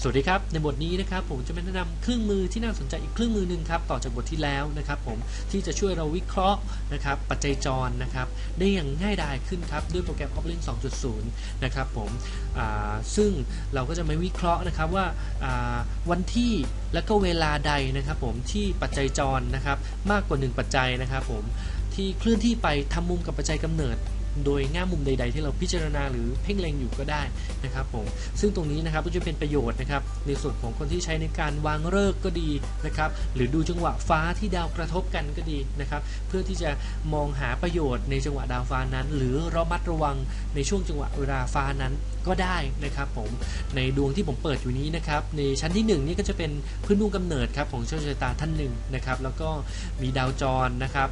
สวัสดีครับ ในบทนี้นะครับผมจะมาแนะนำเครื่องมือที่น่าสนใจอีกเครื่องมือหนึ่งครับต่อจากบทที่แล้วนะครับผมที่จะช่วยเราวิเคราะห์นะครับปัจจัยจรนะครับได้อย่างง่ายดายขึ้นครับด้วยโปรแกรม Oplink 2.0 นะครับผมซึ่งเราก็จะมาวิเคราะห์นะครับว่าาวันที่และก็เวลาใดนะครับผมที่ปัจจัยจรนะครับมากกว่า 1 ปัจจัยนะครับผมที่เคลื่อนที่ไปทำมุมกับปัจจัยกำเนิด โดยง่ามมุมใด ๆ ที่เราพิจารณาหรือเพ่งเล็งอยู่ก็ได้นะครับผมซึ่งตรงนี้นะครับก็จะเป็นประโยชน์นะครับในส่วนของคนที่ใช้ในการวางฤกษ์ก็ดีนะครับหรือดูจังหวะฟ้าที่ดาวกระทบกันก็ดีนะครับเพื่อที่จะมองหาประโยชน์ในจังหวะดาวฟ้านั้น หรือระมัดระวังในช่วงจังหวะเวลาฟ้านั้นก็ได้นะครับผมในดวงที่ผมเปิดอยู่นี้นะครับในชั้นที่หนึ่งนี่ก็จะเป็นพื้นดวงกำเนิดครับของโชคชะตาท่านหนึ่งนะครับแล้วก็มีดาวจรนะครับ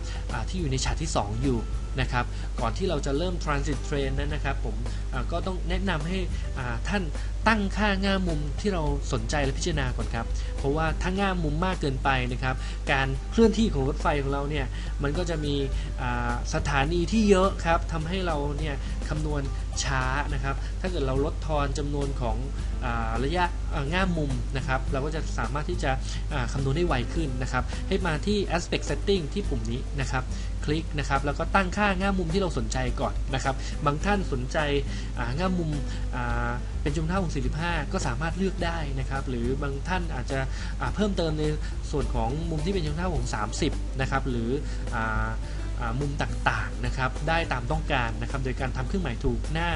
ที่อยู่ในฉากที่สองอยู่ นะครับ ก่อนที่เราจะเริ่ม transit train นั้นนะครับผมก็ต้องแนะนำให้ท่าน ตั้งค่าง่ามุมที่เราสนใจและพิจารณาก่อนครับ เพราะว่าถ้าง่ามุมมากเกินไปนะครับ การเคลื่อนที่ของรถไฟของเราเนี่ยมันก็จะมีสถานีที่เยอะครับทำให้เราเนี่ยคำนวณช้านะครับ ถ้าเกิดเราลดทอนจำนวนของอระยะง่ามุมนะครับ เราก็จะสามารถที่จะอ่าคำนวณได้ไวขึ้นนะครับ ให้มาที่ aspect setting ที่ปุ่มนี้นะครับ คลิกนะครับ แล้วก็ตั้งค่าง่ามุมที่เราสนใจก่อนนะครับ บางท่านสนใจง่ามุม เป็นจุมเท่าของ45ก็สามารถเลือกได้นะครับ หรือบางท่านอาจจะเพิ่มเติมในส่วนของมุมที่เป็นจุมเท่าของ30 นะครับ หรืออมุมต่างๆนะครับได้ตามต้องการนะครับโดยการทำเครื่องหมายถูกหน้า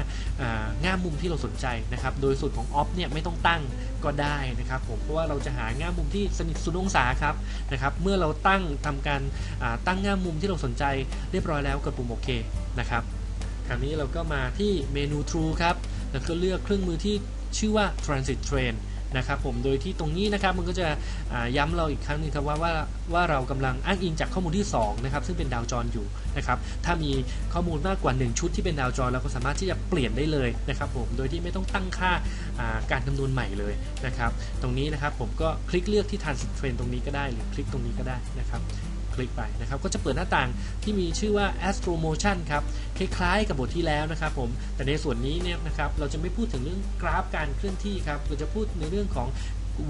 ง่ามมุมที่เราสนใจนะครับโดยส่วนของออฟเนี่ยไม่ต้องตั้งก็ได้นะครับผมเพราะว่าเราจะหาง่ามมุมที่สนิทสุดองศาครับนะครับเมื่อเราตั้งทำการตั้งง่ามมุมที่เราสนใจเรียบร้อยแล้วกดปุ่มโอเคนะครับคราวนี้เราก็มาที่เมนู True ครับ แล้วก็เลือกเครื่องมือที่ชื่อว่า Transit Train นะครับผมโดยที่ตรงนี้นะครับมันก็จะย้ำเราอีกครั้งหนึงครับว่าว่าว่าเรากำลังอ้างอิงจากข้อมูลที่2นะครับซึ่งเป็นดาวจรอยู่นะครับถ้ามีข้อมูลมากกว่า 1 ชุดที่เป็นดาวจรเราก็สามารถที่จะเปลี่ยนได้เลยนะครับผมโดยที่ไม่ต้องตั้งค่าอ่าการคำนวณใหม่เลยนะครับตรงนี้นะครับผมก็คลิกเลือกที่ Transit Train ตรงนี้ก็ได้หรือคลิกตรงนี้ก็ได้นะครับ คลิกไปนะครับ ก็จะเปิดหน้าต่างที่มีชื่อว่า Astro Motion ครับ คล้ายๆกับบทที่แล้วนะครับผม แต่ในส่วนนี้เนี่ยนะครับ เราจะไม่พูดถึงเรื่องกราฟการเคลื่อนที่ครับ เราจะพูดในเรื่องของ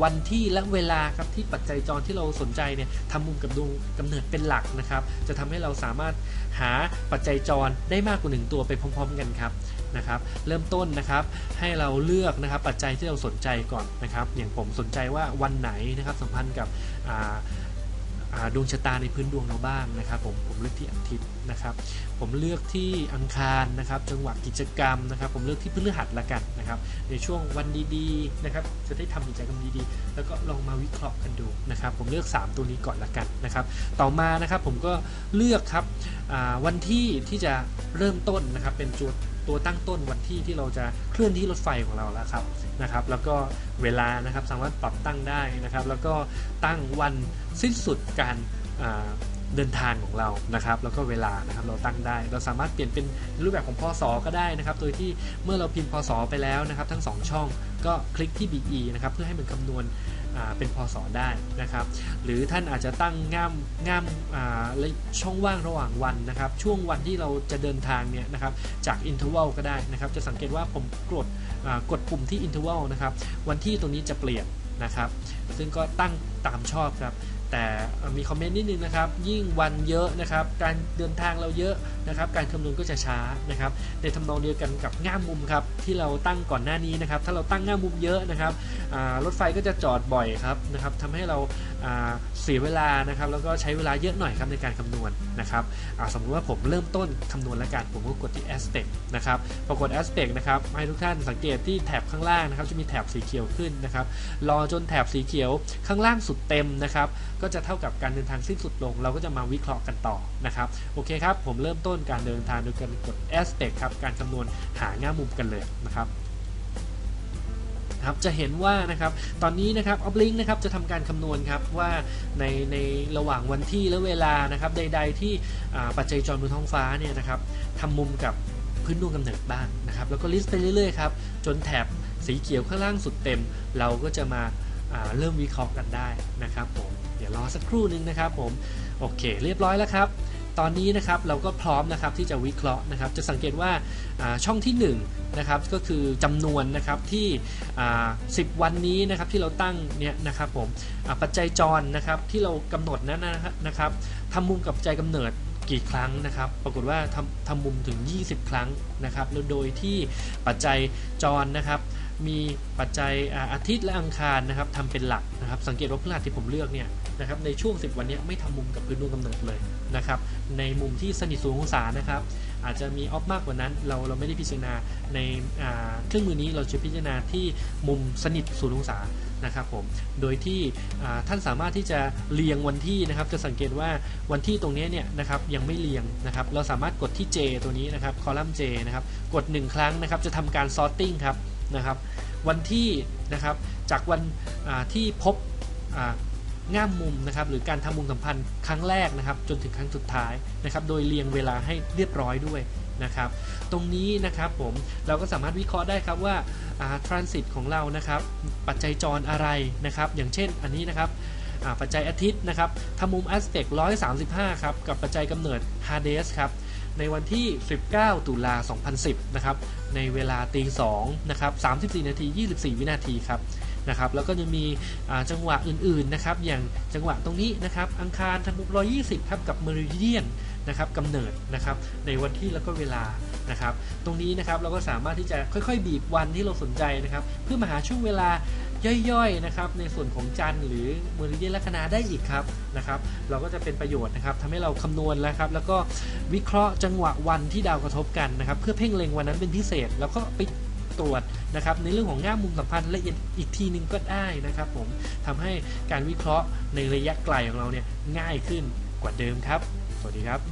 วันที่และเวลาครับที่ปัจจัยจรที่เราสนใจเนี่ยทำมุมกับดวงกำเนิดเป็นหลักนะครับ จะทำให้เราสามารถหาปัจจัยจรได้มากกว่าหนึ่งตัวไปพร้อม ๆ กันครับนะครับ เริ่มต้นนะครับให้เราเลือกนะครับปัจจัยที่เราสนใจก่อนนะครับ อย่างผมสนใจว่าวันไหนนะครับสัมพันธ์กับ ดวงชะตาในพื้นดวงเราบ้างนะครับผมผมเลือกที่อาทิตย์นะครับ ผมเลือกที่อังคารนะครับจังหวะกิจกรรมนะครับ ผมเลือกที่พฤหัสละกันนะครับ ในช่วงวันดีๆนะครับ จะได้ทำกิจกรรมดีๆ แล้วก็ลองมาวิเคราะห์กันดูนะครับ ผมเลือก 3 ตัวนี้ก่อนละกันนะครับ ต่อมานะครับผมก็เลือกครับวันที่ที่จะเริ่มต้นนะครับเป็นตัว ตัวตั้งต้นวันที่ที่เราจะเคลื่อนที่รถไฟของเราแล้วครับนะครับแล้วก็เวลานะครับสามารถปรับตั้งได้นะครับ แล้วก็ตั้งวันสิ้นสุดการ เดินทางของเรานะครับ แล้วก็เวลานะครับเราตั้งได้ เราสามารถเปลี่ยนเป็นรูปแบบของพศก็ได้นะครับ โดยที่เมื่อเราพิมพ์พศไปแล้วนะครับ ทั้ง 2 ช่องก็คลิกที่ BE นะครับเพื่อให้มันคำนวณเป็นพศได้นะครับ หรือท่านอาจจะตั้งง่ามง่ามและช่องว่างระหว่างวันนะครับ ช่วงวันที่เราจะเดินทางเนี่ยนะครับจาก interval ก็ได้นะครับ จะสังเกตว่าผมกดกดปุ่มที่ interval นะครับ วันที่ตรงนี้จะเปลี่ยนนะครับ ซึ่งก็ตั้งตามชอบครับ แต่มีคอมเมนต์นิดนึงนะครับ ยิ่งวันเยอะนะครับ การเดินทางเราเยอะนะครับ การคำนวณก็จะช้านะครับ ในทำนองเดียวกันกับง่ามมุมครับที่เราตั้งก่อนหน้านี้นะครับถ้าเราตั้งง่ามมุมเยอะนะครับรถไฟก็จะจอดบ่อยครับนะครับทำให้เรา เสียเวลานะครับแล้วก็ใช้เวลาเยอะหน่อยครับในการคำนวณนะครับสมมติว่าผมเริ่มต้นคำนวณแล้วกันผมก็กดที่ aspect นะครับพอกด aspect นะครับให้ทุกท่านสังเกตที่แถบข้างล่างนะครับจะมีแถบสีเขียวขึ้นนะครับรอจนแถบสีเขียวข้างล่างสุดเต็มนะครับก็จะเท่ากับการเดินทางสิ้นสุดลง เราก็จะมาวิเคราะห์กันต่อนะครับโอเคครับผมเริ่มต้นการเดินทางโดยการกด aspect ครับการคำนวณหาง่ามุมกันเลยนะครับ ครับจะเห็นว่านะครับตอนนี้นะครับ Uplink นะครับจะทำการคำนวณครับว่าในในระหว่างวันที่และเวลานะครับใด ๆ ที่ปัจจัยจรบนท้องฟ้าเนี่ยนะครับทำมุมกับพื้นดวงกำเนิดบ้างนะครับแล้วก็ลิสต์ไปเรื่อยๆครับจนแถบสีเขียวข้างล่างสุดเต็ม เราก็จะมาเริ่มวิเคราะห์กันได้นะครับผมเดี๋ยวรอสักครู่นึงนะครับผมโอเค เรียบร้อยแล้วครับ ตอนนี้นะครับเราก็พร้อมนะครับที่จะวิเคราะห์นะครับ จะสังเกตว่าช่องที่1นะครับก็คือจำนวนนะครับที่ 10 วันนี้นะครับที่เราตั้งเนี่ยนะครับผมปัจจัยจรนะครับที่เรากำหนดนั้นนะครับนะครับทำมุมกับปัจจัยกำเนิดกี่ครั้งนะครับ ปรากฏว่าทำทำมุมถึง 20 ครั้งนะครับแล้วโดยที่ปัจจัยจรนะครับ มีปัจจัยอาทิตย์และอังคารนะครับทำเป็นหลักนะครับ สังเกตว่าพฤหัสที่ผมเลือกเนี่ยนะครับในช่วง 10 วันนี้ไม่ทำมุมกับพื้นดวงกำเนิดเลยนะครับ ในมุมที่สนิทศูนย์องศานะครับ อาจจะมีออฟมากกว่านั้น เราเราไม่ได้พิจารณาในาเครื่องมือนี้เราจะพิจารณาที่มุมสนิทศูนย์องศานะครับผม โดยที่ท่านสามารถที่จะเรียงวันที่นะครับ จะสังเกตว่าวันที่ตรงนี้เนี่ยนะครับยังไม่เรียงนะครับ เราสามารถกดที่ J ตัวนี้นะครับ คอลัมน์ J นะครับ กด 1 ครั้งนะครับ จะทำการ sorting ครับ นะครับ วันที่นะครับจากวันที่พบง่ามมุมนะครับหรือการทำมุมสัมพันธ์ครั้งแรกนะครับจนถึงครั้งสุดท้ายนะครับโดยเรียงเวลาให้เรียบร้อยด้วยนะครับตรงนี้นะครับผมเราก็สามารถวิเคราะห์ได้ครับว่าทรานสิตของเรานะครับปัจจัยจรอะไรนะครับอย่างเช่นอันนี้นะครับปัจจัยอาทิตย์นะครับทำมุม aspect 135 ครับ กับปัจจัยกำเนิด Hades ครับ ในวันที่ 19 ตุลา 2010 นะครับ ในเวลาตี2นะครับ 34 นาที 24 วินาทีครับนะครับ แล้วก็จะมีจังหวะอื่นๆนะครับ อย่างจังหวะตรงนี้นะครับ อังคารทำมุม120 ครับ กับ Meridian นะครับกำเนิดนะครับ ในวันที่แล้วก็เวลานะครับ ตรงนี้นะครับเราก็สามารถที่จะค่อยๆ บีบวันที่เราสนใจนะครับ เพื่อมาหาช่วงเวลา ย่อยๆนะครับในส่วนของจันทร์หรือมริเดียนลัคนาได้อีกครับนะครับ เราก็จะเป็นประโยชน์นะครับทำให้เราคำนวณแล้วครับ แล้วก็วิเคราะห์จังหวะวันที่ดาวกระทบกันนะครับ เพื่อเพ่งเล็งวันนั้นเป็นพิเศษ แล้วก็ไปตรวจนะครับ ในเรื่องของง่ามมุมสัมพันธ์ละเอียดอีกทีหนึงก็ได้นะครับ ผมทำให้การวิเคราะห์ในระยะไกลของเราเนี่ยง่ายขึ้นกว่าเดิมครับ สวัสดีครับ